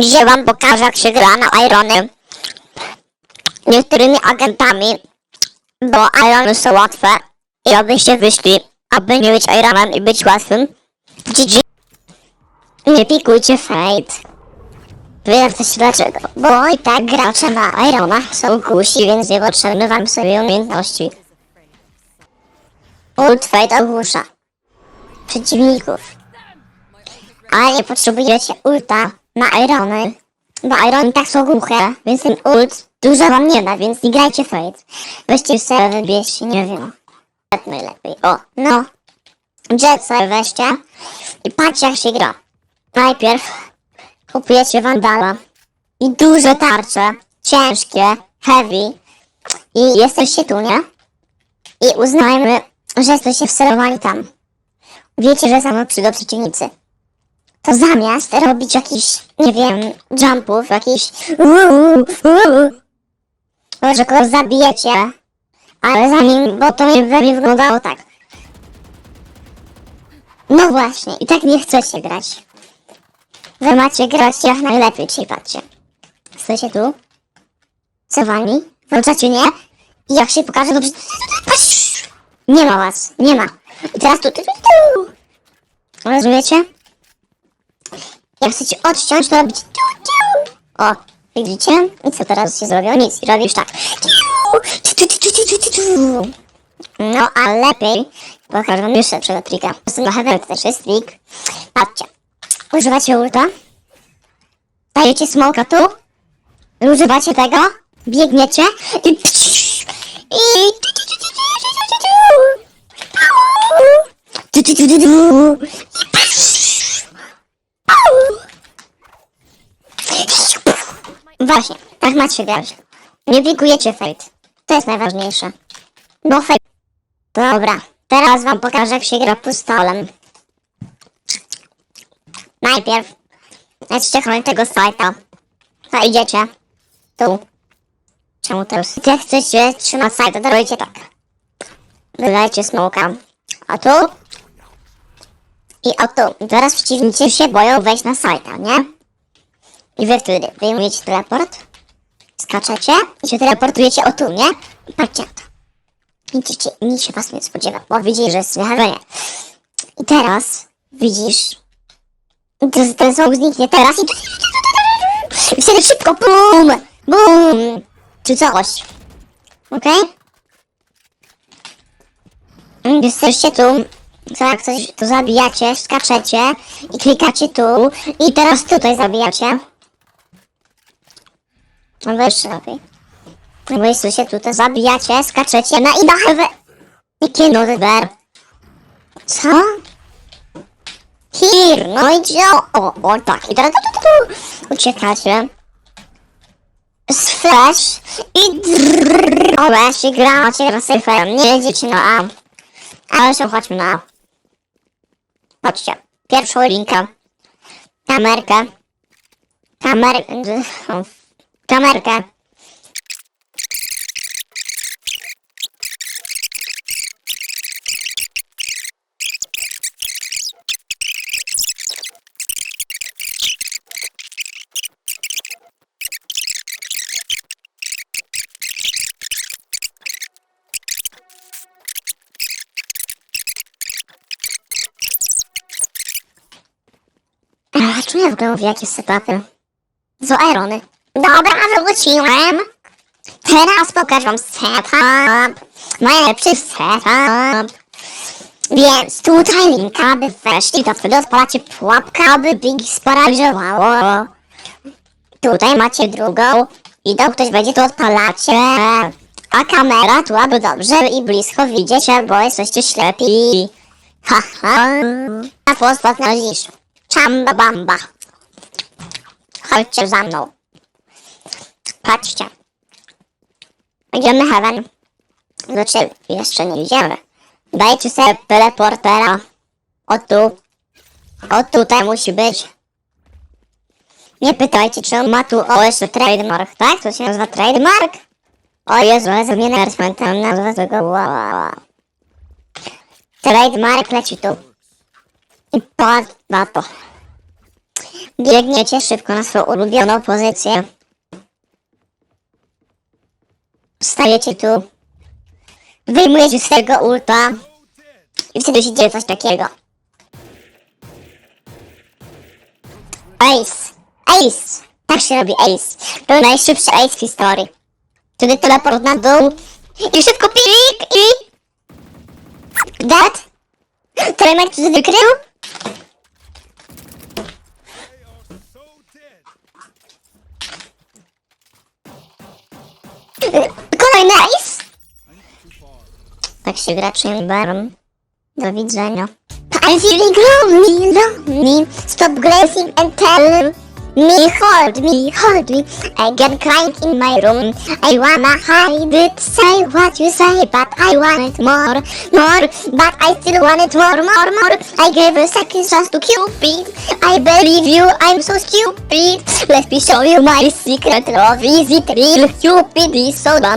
Dzisiaj wam pokażę, jak się gra na Irony. Niektórymi agentami, bo Irony są łatwe i abyście wyszli, aby nie być Ironem i być łatwym. GG. Nie pikujcie Fate. Też dlaczego. Bo i tak gracze na Ironach są kusi, więc nie potrzebny wam sobie umiejętności. Ult Fate ogłusza przeciwników. Ale nie potrzebujecie ulta na Irony. Bo Irony tak są głuche, więc ten ult dużo wam nie da, więc nie grajcie Fate. Weźcie sobie wybierzcie, nie wiem. Jet najlepiej. O, no. Jet weźcie i patrzcie jak się gra. Najpierw kupujecie Vandala i duże tarcze, ciężkie, heavy i jesteście tu, nie? I uznajmy, że jesteście wcelowani tam. Wiecie, że samo przyjdą przeciwnicy. To zamiast robić jakiś, nie wiem, jumpów, jakiś może kogoś zabijecie, ale zanim, bo to nie pewnie wyglądało tak. No właśnie, i tak nie chcecie grać. Wy macie grać jak najlepiej, czyli patrzcie. Stoicie tu, cowani, włączacie nie i jak się pokaże, patrz, nie ma was, nie ma. I teraz tu, tu, tu, tu. Rozumiecie? Jak chcecie odciąć, to tu. O, widzicie? I co teraz się zrobiło? Nic, i robisz tak. No, a lepiej pokażę wam jeszcze lepszego trika. Trochę to też jest trik. Patrzcie. Używacie ulta. Dajecie smoka tu. Używacie tego. Biegniecie. I... I... Tu, tu, tu, tu, tu. Właśnie, tak macie grać. Nie wikujecie fate. To jest najważniejsze. No fate. Dobra, teraz wam pokażę jak się gra pustolem. Najpierw chronić tego sajta. A idziecie. Tu. Czemu teraz? Jak chcecie trzymać sajta, to robicie tak. Wydajcie smoka. A tu? I o tu. Teraz przeciwnicy się boją wejść na sajta, nie? I wy wtedy wyjmujecie teleport, skaczecie i się teleportujecie o tu, nie? Patrzcie na to. Się, nic się was nie spodziewa, bo widzi, że jest wyharzenie. I teraz widzisz, to, ten smoke zniknie teraz i... I wtedy szybko, bum, bum, czy coś. Okej? Okay? Jesteście tu, jak coś zabijacie, skaczecie i klikacie tu i teraz tutaj zabijacie. No jeszcze lepiej. No bo jesteście tutaj, zabijacie, skaczecie na i dachę we... Jakie no wyber. Co? Here, no i? O, o tak, i teraz tu, tu, tu, uciekacie. Sflash i drrrr. O, właśnie gracie, gra surferem, nie jedziecie na A. Ale się chodźmy na A. Patrzcie, pierwszą linkę. Kamerkę. Kamer... Kamerkę. Ja w ogóle mówię jakieś setupy? Z Irony. Dobra, wróciłem. Teraz pokażę wam setup. Najlepszy setup. Więc tutaj linka, aby weszli, to wtedy odpalacie pułapkę, aby Big sparaliżowało. Tutaj macie drugą. I do ktoś będzie tu odpalacie. A kamera tu, aby dobrze i blisko widzicie, bo jesteście ślepi. Haha. A postać na dziś. Czamba bamba. Chodźcie za mną. Patrzcie. Idziemy heaven. Znaczy, jeszcze nie idziemy. Dajcie sobie teleportera. O tu. O tutaj musi być. Nie pytajcie, czy on ma tu o jeszcze trademark, tak? To się nazywa trademark? O Jezu, ale zmienię teraz pamiętam nazwę tego. Wow. Trademark leci tu. I patrz na to. Biegniecie szybko na swoją ulubioną pozycję. Stajecie tu. Wyjmujecie z tego ulta. I wtedy się dzieje coś takiego. Ace! Ace! Tak się robi ace. To najszybszy ace w historii. Wtedy teleport na dół. I szybko pik i... Dead? Tremek ci wykrył? Kolejny ace? Tak się gra baron. Do widzenia. I'm feeling lonely, lonely. Stop glazing and tell me, hold me, hold me. I get crying in my room. I wanna hide it, say what you say, but I want it more, more. But I still want it more, more, more. I gave a second chance to Cupid. I believe you, I'm so stupid. Let me show you my secret love. Is it real? Cupid is so dumb.